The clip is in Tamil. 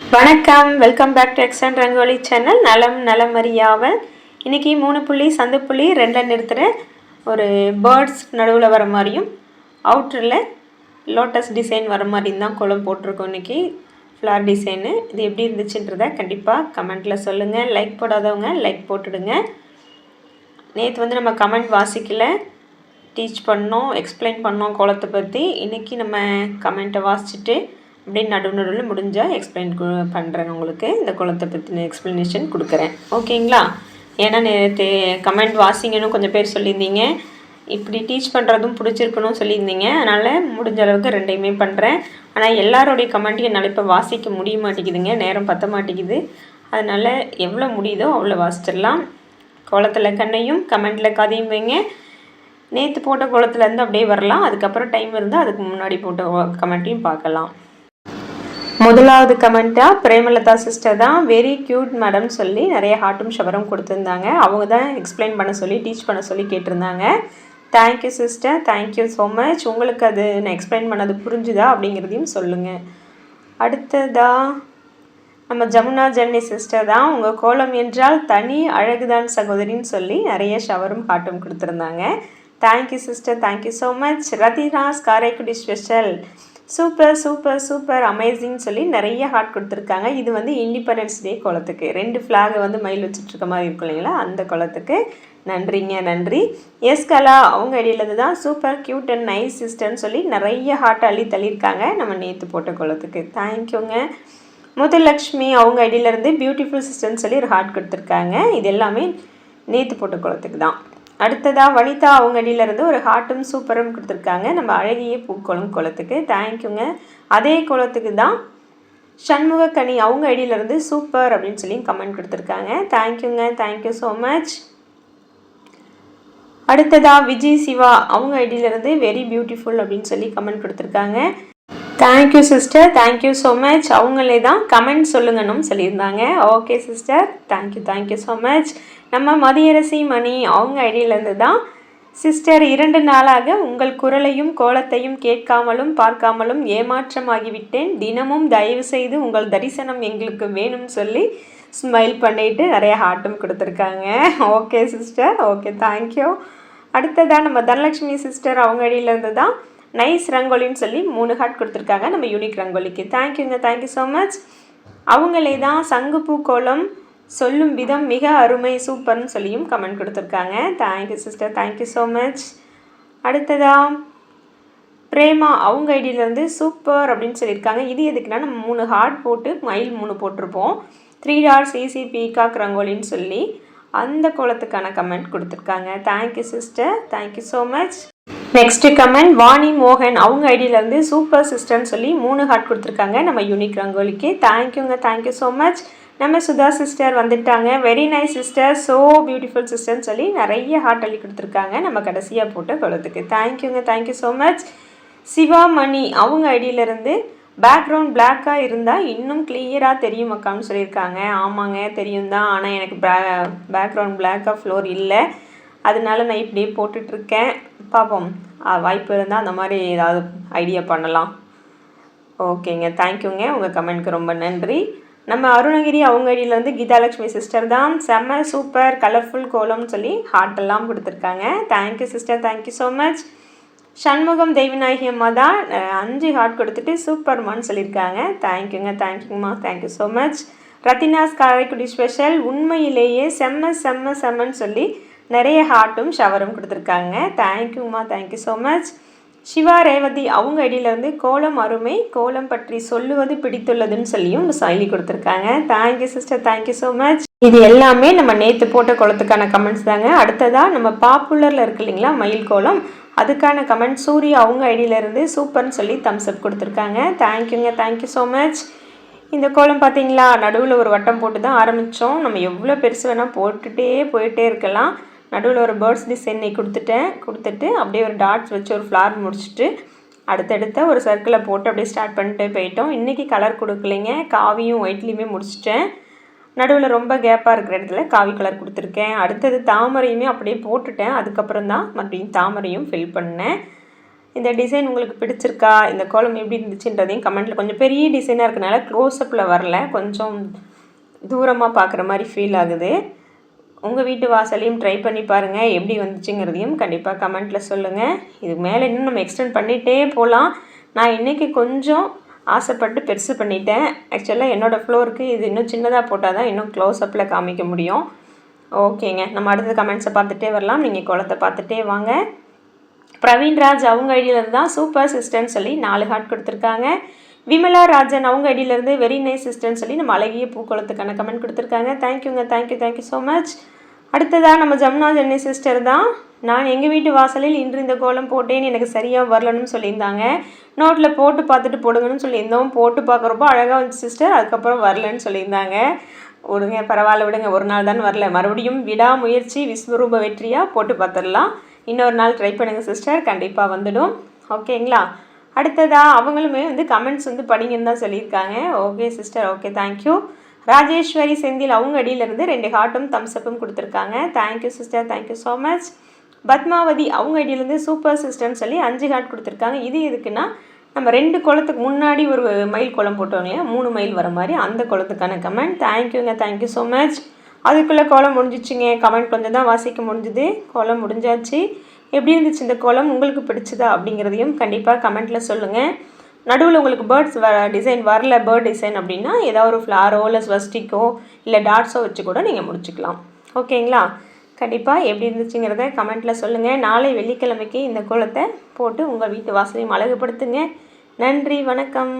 வணக்கம். வெல்கம் பேக் டு எக்ஸன் ரங்கோலி சேனல் நலம் நலம் அறியாவல் இன்றைக்கி மூணு புள்ளி சந்து புள்ளி ரெண்டில் நிறுத்துகிற ஒரு பேர்ட்ஸ் நடுவில் வர மாதிரியும் அவுட்டரில் லோட்டஸ் டிசைன் வர மாதிரியும் தான் குளம் போட்டிருக்கோம் இன்றைக்கி ஃப்ளார் டிசைனு இது எப்படி இருந்துச்சுன்றதை கண்டிப்பாக கமெண்ட்டில் சொல்லுங்கள் லைக் போடாதவங்க லைக் போட்டுடுங்க. நேற்று வந்து நம்ம கமெண்ட் வாசிக்கல. டீச் பண்ணோம் எக்ஸ்பிளைன் பண்ணோம் குளத்தை பற்றி இன்றைக்கி நம்ம கமெண்ட்டை வாசிச்சுட்டு அப்படியே நடுவு நடுவில் முடிஞ்சால் எக்ஸ்பிளைன் பண்ணுறேன் உங்களுக்கு. இந்த குளத்தை பற்றின எக்ஸ்ப்ளனேஷன் கொடுக்குறேன். ஓகேங்களா ஏன்னா நேற்று கமெண்ட் வாசிங்கன்னு கொஞ்சம் பேர் சொல்லியிருந்தீங்க. இப்படி டீச் பண்ணுறதும் பிடிச்சிருக்கணும் சொல்லியிருந்தீங்க. அதனால் முடிஞ்ச அளவுக்கு ரெண்டையுமே பண்ணுறேன் ஆனால் எல்லாரோடைய கமெண்ட்டையும் என்னால் இப்போ வாசிக்க முடிய மாட்டேங்குதுங்க. நேரம் பத்த மாட்டேங்குது. அதனால் எவ்வளோ முடியுதோ அவ்வளோ வாசிச்சிடலாம். குளத்தில் கண்ணையும் கமெண்டில் கதையும் வைங்க. நேற்று போட்ட குளத்துலேருந்து அப்படியே வரலாம். அதுக்கப்புறம் டைம் இருந்தால் அதுக்கு முன்னாடி போட்ட கமெண்ட்டையும் பார்க்கலாம். முதலாவது கமெண்ட்டாக பிரேமலதா சிஸ்டர் தான் வெரி க்யூட் மேடம் சொல்லி நிறைய ஹார்ட்டும் ஷவரும் கொடுத்துருந்தாங்க. அவங்க தான் எக்ஸ்பிளைன் பண்ண சொல்லி டீச் பண்ண சொல்லி கேட்டிருந்தாங்க. Thank you sister thank you so much உங்களுக்கு அது நான் எக்ஸ்பிளைன் பண்ணது புரிஞ்சுதா அப்படிங்கிறதையும் சொல்லுங்கள் அடுத்ததா நம்ம ஜமுனா ஜென்னி சிஸ்டர் தான். உங்கள் கோலம் என்றால் தனி அழகுதான் சகோதரின்னு சொல்லி நிறைய ஷவரும் ஹார்ட்டும் கொடுத்துருந்தாங்க. Thank you sister thank you so much Rathiras Karaikudi special super super super amazing சொல்லி நிறைய ஹார்ட் கொடுத்துருக்காங்க. இது வந்து இண்டிபெண்டன்ஸ் டே குளத்துக்கு ரெண்டு ஃப்ளாகை வந்து மயில் வச்சுட்ருக்க மாதிரி இருக்கும் இல்லைங்களா? அந்த குளத்துக்கு நன்றிங்க நன்றி. எஸ் கலா அவங்க அடியிலது தான் சூப்பர் க்யூட் அண்ட் நைஸ் சிஸ்டர்னு சொல்லி நிறைய ஹார்ட் அள்ளி தள்ளியிருக்காங்க. நம்ம நேற்று போட்ட குளத்துக்கு தேங்க்யூங்க முத்துலக்ஷ்மி அவங்க ஐடியிலேருந்து பியூட்டிஃபுல் சிஸ்டர்னு சொல்லி ஒரு ஹார்ட் கொடுத்துருக்காங்க. இது எல்லாமே நேற்று போட்ட குளத்துக்கு தான். அடுத்ததாக வனிதா அவங்க அடியிலேருந்து ஒரு ஹார்ட்டும் சூப்பரும் கொடுத்துருக்காங்க. நம்ம அழகிய பூக்கோளம் குளத்துக்கு தேங்க்யூங்க அதே குளத்துக்கு தான் சண்முகக்கனி அவங்க ஐடியிலேருந்து சூப்பர் அப்படின்னு சொல்லி கமெண்ட் கொடுத்துருக்காங்க. தேங்க்யூங்க தேங்க்யூ ஸோ மச் அடுத்ததாக விஜய் சிவா அவங்க ஐடியிலேருந்து வெரி பியூட்டிஃபுல் அப்படின்னு சொல்லி கமெண்ட் கொடுத்துருக்காங்க. Thank you sister thank you so much அவங்களே தான் கமெண்ட் சொல்லுங்கன்னு சொல்லியிருந்தாங்க. Okay sister thank you thank you so much நம்ம மதியரசி மணி அவங்க ஐடியிலேருந்து தான் சிஸ்டர் இரண்டு நாளாக உங்கள் குரலையும் கோலத்தையும் கேட்காமலும் பார்க்காமலும் ஏமாற்றமாகிவிட்டேன் தினமும் தயவு செய்து உங்கள் தரிசனம் எங்களுக்கு வேணும்னு சொல்லி ஸ்மைல் பண்ணிட்டு நிறைய ஹார்ட்டும் கொடுத்துருக்காங்க. ஓகே சிஸ்டர் ஓகே தேங்க்யூ அடுத்ததாக நம்ம தனலட்சுமி சிஸ்டர் அவங்க அடியிலேருந்து தான் நைஸ் ரங்கோலின்னு சொல்லி மூணு ஹார்ட் கொடுத்துருக்காங்க. நம்ம யூனிக் ரங்கோலிக்கு. தேங்க்யூங்க தேங்க்யூ ஸோ மச் அவங்களே தான் சங்குப்பூ கோலம் சொல்லும் விதம் மிக அருமை சூப்பர்னு சொல்லியும் கமெண்ட் கொடுத்துருக்காங்க. Thank you sister thank you so much அடுத்ததா பிரேமா அவங்க ஐடியிலேருந்து சூப்பர் அப்படின்னு சொல்லியிருக்காங்க. இது எதுக்குன்னா நம்ம மூணு ஹார்ட் போட்டு மயில் மூணு போட்டிருப்போம். த்ரீ டார்ஸ் ஈசி பீகாக் ரங்கோலின்னு சொல்லி அந்த கோலத்துக்கான கமெண்ட் கொடுத்துருக்காங்க. Thank you sister thank you so much next comment Vani மோகன் அவங்க ஐடியிலேருந்து சூப்பர் சிஸ்டர்னு சொல்லி மூணு ஹார்ட் கொடுத்துருக்காங்க நம்ம யூனிக் ரங்கோலிக்கு. தேங்க்யூங்க தேங்க்யூ ஸோ மச் நம்ம சுதா சிஸ்டர் வந்துட்டாங்க. Very nice sister so beautiful சிஸ்டர்னு சொல்லி நிறைய ஹார்ட் அள்ளி கொடுத்துருக்காங்க நம்ம கடைசியாக போட்ட குளத்துக்கு. தேங்க்யூங்க thank you so much Siva Mani அவங்க ஐடியிலேருந்து பேக்ரவுண்ட் பிளாக்காக இருந்தால் இன்னும் கிளியராக தெரியும் அக்கான்னு சொல்லியிருக்காங்க. ஆமாங்க தெரியும் தான். ஆனால் எனக்கு பே பேக்ரவுண்ட் பிளாக்காக ஃப்ளோர் இல்லை. அதனால நான் இப்படியே போட்டுட்ருக்கேன் பார்ப்போம் வாய்ப்பு இருந்தால் அந்த மாதிரி ஏதாவது ஐடியா பண்ணலாம். ஓகேங்க தேங்க்யூங்க உங்கள் கமெண்ட்க்கு ரொம்ப நன்றி. நம்ம அருணகிரி அவங்க ஐடியிலேருந்து வந்து கீதாலட்சுமி சிஸ்டர் தான். செம்ம சூப்பர் கலர்ஃபுல் கோலம்னு சொல்லி ஹார்ட் எல்லாம் கொடுத்துருக்காங்க. Thank you sister thank you so much Shanmugam Deivanayaki அம்மா தான். அஞ்சு ஹார்ட் கொடுத்துட்டு சூப்பர்மான்னு சொல்லியிருக்காங்க. தேங்க்யூங்க தேங்க்யூங்கம்மா thank you so much Rathinas Karaikudi special உண்மையிலேயே செம்ம செம்ம செம்மன்னு சொல்லி நிறைய ஹார்ட்டும் ஷவரும் கொடுத்துருக்காங்க. தேங்க்யூம்மா thank you so much Siva Revathi அவங்க ஐடியிலேருந்து கோலம் அருமை கோலம் பற்றி சொல்லுவது பிடித்துள்ளதுன்னு சொல்லியும் சைலி கொடுத்துருக்காங்க. Thank you sister thank you so much இது எல்லாமே நம்ம நேற்று போட்ட கோலத்துக்கான கமெண்ட்ஸ் தாங்க. அடுத்ததாக நம்ம பாப்புலரில் இருக்கு இல்லைங்களா மயில் கோலம். அதுக்கான கமெண்ட் சூரிய அவங்க ஐடியிலேருந்து சூப்பர்னு சொல்லி தம்ஸ் அப் கொடுத்துருக்காங்க. தேங்க்யூங்க தேங்க்யூ ஸோ மச் இந்த கோலம் பார்த்தீங்களா நடுவில் ஒரு வட்டம் போட்டு தான் ஆரம்பித்தோம் நம்ம எவ்வளோ பெருசு வேணால் போட்டுகிட்டே போயிட்டே இருக்கலாம். நடுவில் ஒரு பேர்ட்ஸ் டிசைனை கொடுத்துட்டேன். கொடுத்துட்டு அப்படியே ஒரு டாட்ஸ் வச்சு ஒரு ஃப்ளார் முடிச்சுட்டு அடுத்தடுத்த ஒரு சர்க்கிளை போட்டு அப்படியே ஸ்டார்ட் பண்ணிட்டு போயிட்டோம். இன்றைக்கி கலர் கொடுக்கலைங்க. காவியும் ஒயிட்லேயுமே முடிச்சிட்டேன். நடுவில் ரொம்ப கேப்பாக இருக்கிற இடத்துல காவி கலர் கொடுத்துருக்கேன். அடுத்தது தாமரையுமே அப்படியே போட்டுட்டேன். அதுக்கப்புறம் தான் மறுபடியும் தாமரையும் ஃபில் பண்ணேன். இந்த டிசைன் உங்களுக்கு பிடிச்சிருக்கா? இந்த கோலம் எப்படி இருந்துச்சுன்றதையும் கமெண்ட்டில் கொஞ்சம் பெரிய டிசைனாக இருக்கனால க்ளோஸ்அப்பில் வரல. கொஞ்சம் தூரமாக பார்க்குற மாதிரி ஃபீல் ஆகுது. உங்கள் வீட்டு வாசலையும் ட்ரை பண்ணி பாருங்கள் எப்படி வந்துச்சுங்கிறதையும் கண்டிப்பாக கமெண்ட்டில் சொல்லுங்கள் இதுக்கு மேலே இன்னும் நம்ம எக்ஸ்டெண்ட் பண்ணிகிட்டே போகலாம் நான் இன்றைக்கி கொஞ்சம் ஆசைப்பட்டு பெருசு பண்ணிட்டேன். ஆக்சுவலாக என்னோடய ஃப்ளோருக்கு இது இன்னும் சின்னதாக போட்டால் தான் இன்னும் க்ளோஸ்அப்பில் காமிக்க முடியும். ஓகேங்க. நம்ம அடுத்த கமெண்ட்ஸை பார்த்துட்டே வரலாம். நீங்கள் குளத்தை பார்த்துட்டே வாங்க. பிரவீன்ராஜ் அவங்க ஐடியிலேருந்து தான் சூப்பர் சிஸ்டர்ன்னு சொல்லி நாலு ஹார்ட் கொடுத்துருக்காங்க. விமலா ராஜன் அவங்க ஐடியிலேருந்து வெரி நைஸ் சிஸ்டர்ன்னு சொல்லி நம்ம அழகிய பூக்குளத்துக்கான கமெண்ட் கொடுத்துருக்காங்க. தேங்க்யூங்க தேங்க்யூ தேங்க்யூ ஸோ மச் அடுத்ததாக நம்ம ஜமுனா ஜென்னி சிஸ்டர் தான். நான் எங்கள் வீட்டு வாசலில் இன்று இந்த கோலம் போட்டேன்னு எனக்கு சரியாக வரலன்னு சொல்லியிருந்தாங்க. நோட்டில் போட்டு பார்த்துட்டு போடுங்கன்னு சொல்லியிருந்தோம். போட்டு பார்க்குறப்போ அழகாக வந்து சிஸ்டர் அதுக்கப்புறம் வரலன்னு சொல்லியிருந்தாங்க. விடுங்க பரவாயில்ல விடுங்க ஒரு நாள் தான் வரல. மறுபடியும் விடாமுயற்சி விஸ்வரூப வெற்றியாக போட்டு பார்த்துடலாம். இன்னொரு நாள் ட்ரை பண்ணுங்கள் சிஸ்டர் கண்டிப்பாக வந்துடும். ஓகேங்களா அடுத்ததாக அவங்களுமே வந்து கமெண்ட்ஸ் வந்து படிங்கன்னு தான் சொல்லியிருக்காங்க. Okay sister okay thank you Rajeswari Senthil அவங்க அடியிலேருந்து ரெண்டு ஹார்ட்டும் தம்ஸ்அப்பும் கொடுத்துருக்காங்க. Thank you sister thank you so much Padmavathi அவங்க அடியிலேருந்து சூப்பர் சிஸ்டர்னு சொல்லி அஞ்சு ஹார்ட் கொடுத்துருக்காங்க. இது எதுக்குன்னா நம்ம ரெண்டு குளத்துக்கு முன்னாடி ஒரு மயில் குளம் போட்டோம் இல்லையா? மூணு மைல் வர மாதிரி அந்த குளத்துக்கான கமெண்ட் தேங்க்யூங்க தேங்க்யூ ஸோ மச் அதுக்குள்ளே கோலம் முடிஞ்சிச்சுங்க. கமெண்ட் கொஞ்சம் தான் வாசிக்க முடிஞ்சுது. கோலம் முடிஞ்சாச்சு. எப்படி இருந்துச்சு இந்த கோலம்? உங்களுக்கு பிடிச்சதா அப்படிங்கிறதையும் கண்டிப்பாக கமெண்ட்டில் சொல்லுங்கள் நடுவில் உங்களுக்கு பேர்ட்ஸ் வ டிசைன் வரல பேர்ட் டிசைன் அப்படின்னா ஏதாவது ஒரு ஃப்ளாரோ இல்லை ஸ்வஸ்டிக்கோ இல்லை டாட்ஸோ வச்சு கூட நீங்கள் முடிச்சுக்கலாம். ஓகேங்களா கண்டிப்பாக எப்படி இருந்துச்சுங்கிறத கமெண்ட்டில் சொல்லுங்கள் நாளை வெள்ளிக்கிழமைக்கு இந்த கோலத்தை போட்டு உங்கள் வீட்டு வாசலையும் அழகுபடுத்துங்க. நன்றி வணக்கம்.